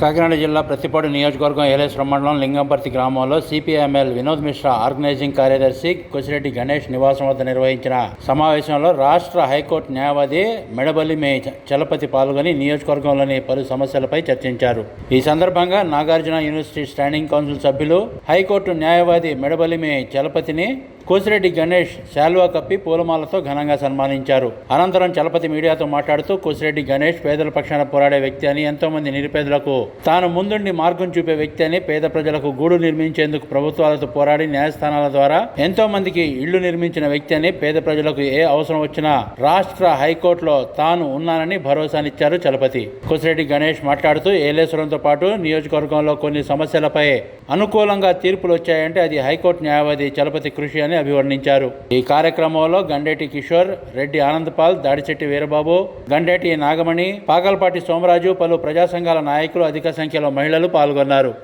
కాకినాడ జిల్లా ప్రతిపాడు నియోజకవర్గం ఏలేశ్వరం మండలం లింగంపర్తి గ్రామంలో సిపిఎంఎల్ వినోద్ మిశ్రా ఆర్గనైజింగ్ కార్యదర్శి కొసిరెడ్డి గణేష్ నివాసం వద్ద నిర్వహించిన సమావేశంలో రాష్ట్ర హైకోర్టు న్యాయవాది మెడబల్లి మే చలపతి పాల్గొని నియోజకవర్గంలోని పలు సమస్యలపై చర్చించారు. ఈ సందర్భంగా నాగార్జున యూనివర్సిటీ స్టాండింగ్ కౌన్సిల్ సభ్యులు హైకోర్టు న్యాయవాది మెడబల్లి మే చలపతిని కోసిరెడ్డి గణేష్ శాల్వా కప్పి పూలమాలతో ఘనంగా సన్మానించారు. అనంతరం చలపతి మీడియాతో మాట్లాడుతూ కోసిరెడ్డి గణేష్ పేదల పక్షాన పోరాడే వ్యక్తి అని ఎంతోమంది నిరుపేదలకు తాను ముందుండి మార్గం చూపే వ్యక్తి అని పేద ప్రజలకు గూడు నిర్మించేందుకు ప్రభుత్వాలతో పోరాడి న్యాయస్థానాల ద్వారా ఎంతో మందికి ఇళ్ళు నిర్మించిన వ్యక్తి అని పేద ప్రజలకు ఏ అవసరం వచ్చినా రాష్ట్ర హైకోర్టులో తాను ఉన్నానని భరోసానిచ్చారు చలపతి. కోసిరెడ్డి గణేష్ మాట్లాడుతూ ఏలేశ్వరంతో పాటు నియోజకవర్గంలో కొన్ని సమస్యలపై అనుకూలంగా తీర్పులు వచ్చాయంటే అది హైకోర్టు న్యాయవాది చలపతి కృషి అని అభివర్ణించారు. ఈ కార్యక్రమంలో గండేటి కిషోర్ రెడ్డి ఆనందపాల్ దాడిచెట్టి వీరబాబు గండేటి నాగమణి పాకల్పాటి సోమరాజు పలు ప్రజా సంఘాల నాయకులు అధిక సంఖ్యలో మహిళలు పాల్గొన్నారు.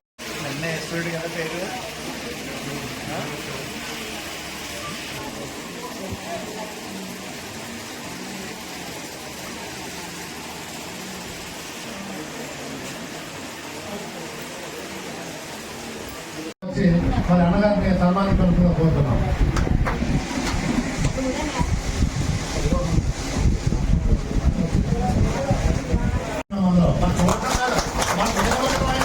మరి అన్నగారిని సన్మానించాల్సిందిగా కోరుతున్నాం.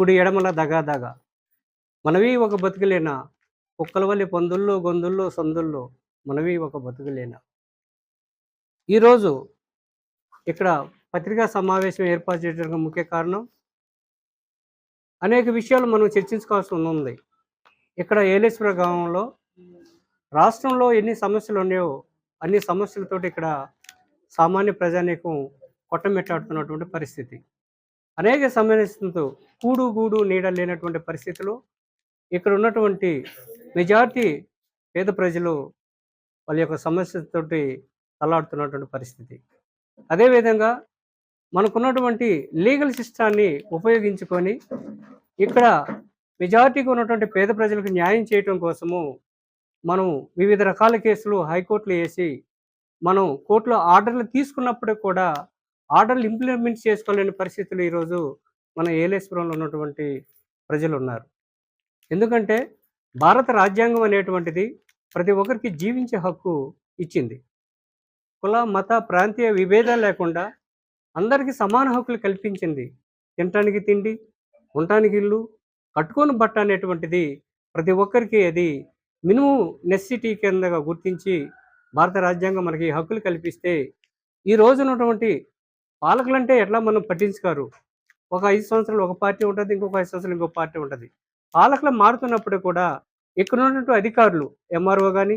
కుడి ఎడమల దగా దగ. మనవి ఒక బతుకులేనా? కుక్కల పందుల్లో గొందుల్లో సందుల్లో మనవి ఒక బతుకులేనా? ఈరోజు ఇక్కడ పత్రికా సమావేశం ఏర్పాటు చేయడానికి ముఖ్య కారణం అనేక విషయాలు మనం చర్చించుకోవాల్సి ఉంది. ఇక్కడ ఏలేశ్వర గ్రామంలో రాష్ట్రంలో ఎన్ని సమస్యలు ఉన్నాయో అన్ని సమస్యలతోటి ఇక్కడ సామాన్య ప్రజానీకం కొట్టమెట్టాడుతున్నటువంటి పరిస్థితి. అనేక సమస్యలతో కూడు గూడు నీడ లేనటువంటి పరిస్థితులు ఇక్కడ ఉన్నటువంటి మెజార్టీ పేద ప్రజలు వాళ్ళ యొక్క సమస్యతోటి తలాడుతున్నటువంటి పరిస్థితి. అదేవిధంగా మనకున్నటువంటి లీగల్ సిస్టాన్ని ఉపయోగించుకొని ఇక్కడ మెజార్టీకి ఉన్నటువంటి పేద ప్రజలకు న్యాయం చేయటం కోసము మనం వివిధ రకాల కేసులు హైకోర్టులు వేసి మనం కోర్టులో ఆర్డర్లు తీసుకున్నప్పుడు కూడా ఆర్డర్లు ఇంప్లిమెంట్ చేసుకోలేని పరిస్థితులు ఈరోజు మన ఏలేశ్వరంలో ఉన్నటువంటి ప్రజలు ఉన్నారు ఎందుకంటే భారత రాజ్యాంగం అనేటువంటిది ప్రతి ఒక్కరికి జీవించే హక్కు ఇచ్చింది. కుల మత ప్రాంతీయ విభేదాలు లేకుండా అందరికీ సమాన హక్కులు కల్పించింది. తినటానికి తిండి ఉండటానికి ఇల్లు కట్టుకొని బట్ట అనేటువంటిది ప్రతి ఒక్కరికి అది మినిమం నెసిటీ కిందగా గుర్తించి భారత రాజ్యాంగం మనకి ఈ హక్కులు కల్పిస్తే ఈ రోజు ఉన్నటువంటి పాలకులు అంటే ఎట్లా మనం పట్టించుకోరు? ఒక ఐదు సంవత్సరాలు ఒక పార్టీ ఉంటుంది ఇంకొక ఐదు సంవత్సరాలు ఇంకొక పార్టీ ఉంటుంది. పాలకులు మారుతున్నప్పుడు కూడా ఇక్కడ ఉన్నటువంటి అధికారులు ఎంఆర్ఓ కానీ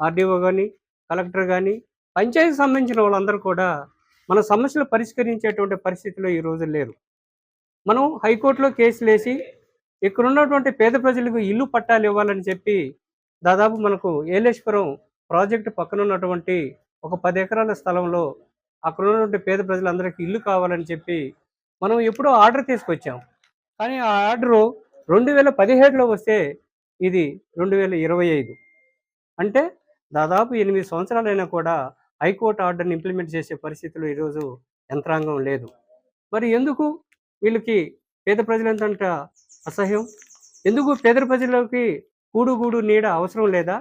ఆర్డీఓ కానీ కలెక్టర్ కానీ పంచాయతీకి సంబంధించిన వాళ్ళందరూ కూడా మన సమస్యలు పరిష్కరించేటువంటి పరిస్థితిలో ఈ రోజు లేరు. మనం హైకోర్టులో కేసులు వేసి ఇక్కడ ఉన్నటువంటి పేద ప్రజలకు ఇల్లు పట్టాలు ఇవ్వాలని చెప్పి దాదాపు మనకు ఏలేశ్వరం ప్రాజెక్టు పక్కన ఉన్నటువంటి ఒక పది ఎకరాల స్థలంలో అక్కడ ఉన్నటువంటి పేద ప్రజలందరికీ ఇల్లు కావాలని చెప్పి మనం ఎప్పుడో ఆర్డర్ తీసుకొచ్చాం. కానీ ఆ ఆర్డరు రెండు వేల పదిహేడులో వస్తే ఇది రెండు వేల ఇరవై ఐదు. అంటే దాదాపు ఎనిమిది సంవత్సరాలైనా కూడా హైకోర్టు ఆర్డర్ని ఇంప్లిమెంట్ చేసే పరిస్థితిలో ఈరోజు యంత్రాంగం లేదు. మరి ఎందుకు వీళ్ళకి పేద ప్రజలంతంట అసహ్యం? ఎందుకు పేద ప్రజలకి కూడు గూడు నీడ అవసరం లేదా?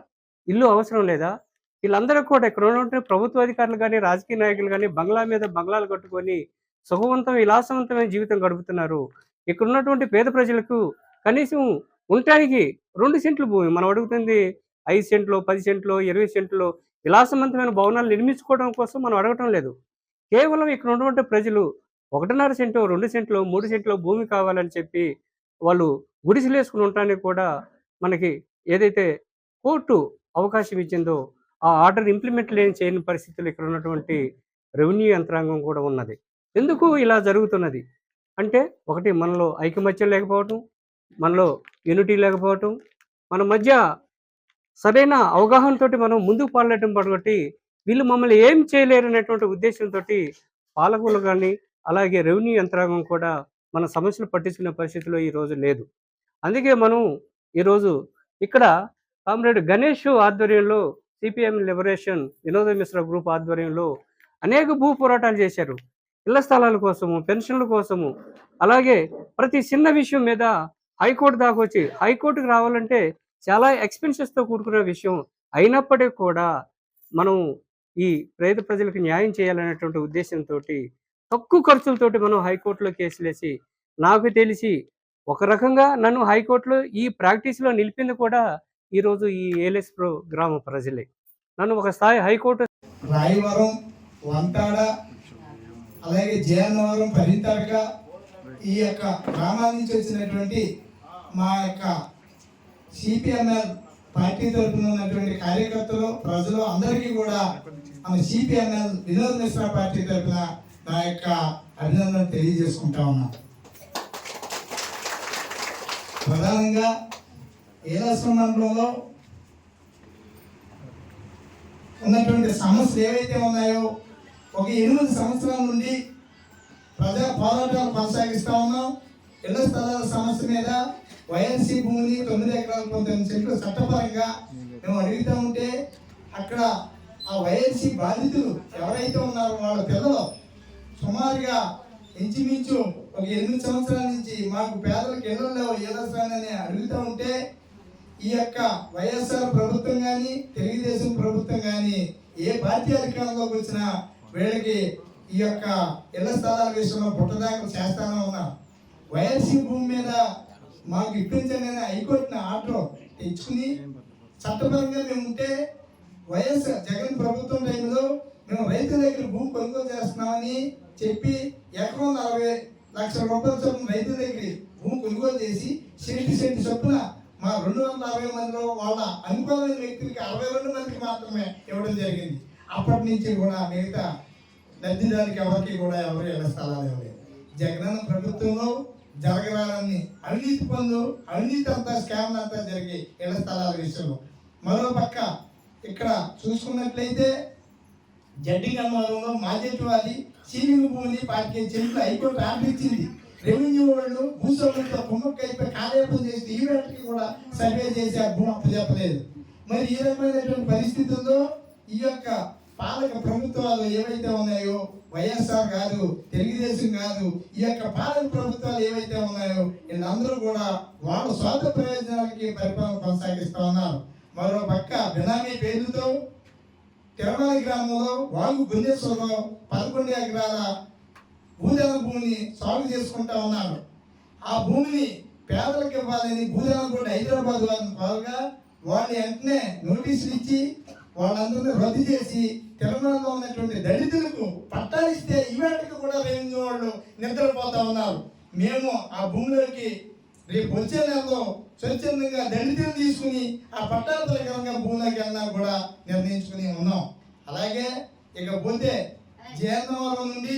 ఇల్లు అవసరం లేదా? వీళ్ళందరూ కూడా ఇక్కడ ఉన్నటువంటి ప్రభుత్వ అధికారులు కానీ రాజకీయ నాయకులు కానీ బంగ్లా మీద బంగ్లాలు కట్టుకొని సుఖవంతం విలాసవంతమైన జీవితం గడుపుతున్నారు. ఇక్కడ ఉన్నటువంటి పేద ప్రజలకు కనీసం ఉండటానికి రెండు సెంట్లు భూమి. మనం అడుగుతుంది ఐదు సెంట్లు పది సెంట్లు ఇరవై సెంట్లు విలాసవంతమైన భవనాలు నిర్మించుకోవడం కోసం మనం అడగటం లేదు. కేవలం ఇక్కడ ఉన్నటువంటి ప్రజలు ఒకటిన్నర సెంటు రెండు సెంట్లు మూడు సెంట్లు భూమి కావాలని చెప్పి వాళ్ళు గుడిసెలు వేసుకుని ఉండటానికి కూడా మనకి ఏదైతే కోర్టు అవకాశం ఇచ్చిందో ఆ ఆర్డర్ ఇంప్లిమెంట్ లేని చేయని పరిస్థితులు ఇక్కడ ఉన్నటువంటి రెవెన్యూ యంత్రాంగం కూడా ఉన్నది. ఎందుకు ఇలా జరుగుతున్నది? అంటే ఒకటి మనలో ఐకమత్యం లేకపోవటం మనలో యూనిటీ లేకపోవటం మన మధ్య సరైన అవగాహనతోటి మనం ముందుకు పాడలేటం పడగొట్టి వీళ్ళు మమ్మల్ని ఏం చేయలేరు అనేటువంటి ఉద్దేశంతో పాలకులు కానీ అలాగే రెవెన్యూ యంత్రాంగం కూడా మన సమస్యలు పట్టించుకునే పరిస్థితిలో ఈ రోజు లేదు. అందుకే మనం ఈరోజు ఇక్కడ కామ్రేడ్ గణేష్ ఆధ్వర్యంలో సిపిఎం లిబరేషన్ వినోద మిశ్రా గ్రూప్ ఆధ్వర్యంలో అనేక భూ పోరాటాలు చేశారు. ఇళ్ళ స్థలాల కోసము పెన్షన్ల కోసము అలాగే ప్రతి చిన్న విషయం మీద హైకోర్టు దాకా వచ్చి హైకోర్టుకు రావాలంటే చాలా ఎక్స్పెన్సెస్తో కూడుకున్న విషయం అయినప్పటికీ కూడా మనం ఈ పేద ప్రజలకు న్యాయం చేయాలనేటువంటి ఉద్దేశంతో తక్కువ ఖర్చులతోటి మనం హైకోర్టులో కేసులేసి నాకు తెలిసి ఒక రకంగా నన్ను హైకోర్టులో ఈ ప్రాక్టీస్లో నిలిపింది కూడా ఈరోజు ఈ ఏలెస్ ప్రో గ్రామ ప్రజలే. నన్ను ఒక స్థాయి హైకోర్టు రాయవరం వంటాడ అలాగే జయన్నవరం పరితరక ఈ యొక్క గ్రామాల నుంచి వచ్చినటువంటి మా యొక్క సిపిఎంఎల్ పార్టీ తరఫున ఉన్నటువంటి కార్యకర్తలు ప్రజలు అందరికీ కూడా మన సిపిఎంఎల్ వినోద్ మిశ్రా పార్టీ తరఫున నా యొక్క అభినందన తెలియజేసుకుంటా ఉన్నాను. ప్రధానంగా ఏలాసం సందర్భంలో ఉన్నటువంటి సమస్యలు ఏవైతే ఉన్నాయో ఒక ఎనిమిది సంవత్సరాల నుండి ప్రజా పోరాటాలు కొనసాగిస్తూ ఉన్నాం. ఇళ్ళ స్థలాల సమస్య మీద వైఎన్సీ భూమిని తొమ్మిది ఎకరాల పంతొమ్మిది సెంట్లు చట్టపరంగా మేము అడుగుతూ ఉంటే అక్కడ ఆ వైఎన్సీ బాధితులు ఎవరైతే ఉన్నారో వాళ్ళ పిల్లలు సుమారుగా ఇంచుమించు ఒక ఎనిమిది సంవత్సరాల నుంచి మాకు పేదలకు ఇళ్ళు లేవు ఏదోసానని అడుగుతూ ఉంటే ఈ యొక్క వైఎస్ఆర్ ప్రభుత్వం కానీ తెలుగుదేశం ప్రభుత్వం కానీ ఏ పార్టీ అధికారంలోకి వచ్చినా వీళ్ళకి ఈ యొక్క ఇళ్ళ స్థలాల విషయంలో పుట్టదాఖలు చేస్తానే ఉన్నా. వైఎస్సీ భూమి మీద మాకు ఇప్పించండి అని హైకోర్టుని ఆర్డర్ తెచ్చుకుని చట్టపరంగా మేము ఉంటే వైఎస్ జగన్ ప్రభుత్వం టైంలో మేము రైతుల దగ్గర భూమి కొనుగోలు చేస్తున్నామని చెప్పి ఎకరం నలభై లక్షల రూపాయల చొప్పున రైతుల దగ్గర భూమి కొనుగోలు చేసి సెంటు సెంటు చొప్పున రెండు వందల అరవై మందిలో వాళ్ళ అనుకూలమైన వ్యక్తులకి అరవై రెండు మందికి మాత్రమే ఇవ్వడం జరిగింది. అప్పటి నుంచి కూడా మిగతా లబ్ధిదారికి ఎవరికి కూడా ఎవరు ఇళ్ళ స్థలాలు ఇవ్వలేదు. జగనన్న ప్రభుత్వంలో జరగరాలని అవినీతి పనులు అవినీతి అంతా స్కామ్ అంతా జరిగి ఇళ్ళ స్థలాల విషయంలో. మరో పక్క ఇక్కడ చూసుకున్నట్లయితే జడ్డి గన్నవరంలో వాళ్ళు సీలింగ్ భూమిని పార్టీ చెట్లు హైకోర్టు ఆర్డర్ ఇచ్చింది. రెవెన్యూ వాళ్ళు భూస్వాములతో కుమ్మక్క అయిపోయి కాలేపం చేసి ఈవెంట్కి కూడా సర్వే చేసి ఆ భూమి అప్పచెప్పలేదు. మరి ఏ రకమైనటువంటి పరిస్థితుల్లో ఈ యొక్క పాలక ప్రభుత్వాలు ఏవైతే ఉన్నాయో వైఎస్ఆర్ కాదు తెలుగుదేశం కాదు ఈ యొక్క పాలక ప్రభుత్వాలు ఏవైతే ఉన్నాయో వీళ్ళందరూ కూడా వాళ్ళ స్వార్థ ప్రయోజనాలకి పరిపాలన కొనసాగిస్తూ ఉన్నారు. మరో పక్క బినామీ పేరుతో తిరుమల గ్రామంలో వాగు గుంజేశ్వరంలో పదకొండు ఎకరాల భూదేవ భూమిని సాగు చేసుకుంటా ఉన్నారు. ఆ భూమిని పేదలకు ఇవ్వాలని భూదేవ కూడా హైదరాబాద్ వారిని కోరగా వాళ్ళని వెంటనే నోటీసులు ఇచ్చి వాళ్ళందరినీ రద్దు చేసి తెలంగాణలో ఉన్నటువంటి దళితులకు పట్టాలు ఇస్తే కూడా లేని వాళ్ళు నిద్రపోతా ఉన్నారు. మేము ఆ భూమిలోకి రేపు వచ్చే నెలలో స్వచ్ఛందంగా దళితులు తీసుకుని ఆ పట్టాల ప్రకారంగా భూమిలోకి వెళ్ళినా కూడా నిర్ణయించుకుని ఉన్నాం. అలాగే ఇక పోతే జయన్నవరం నుండి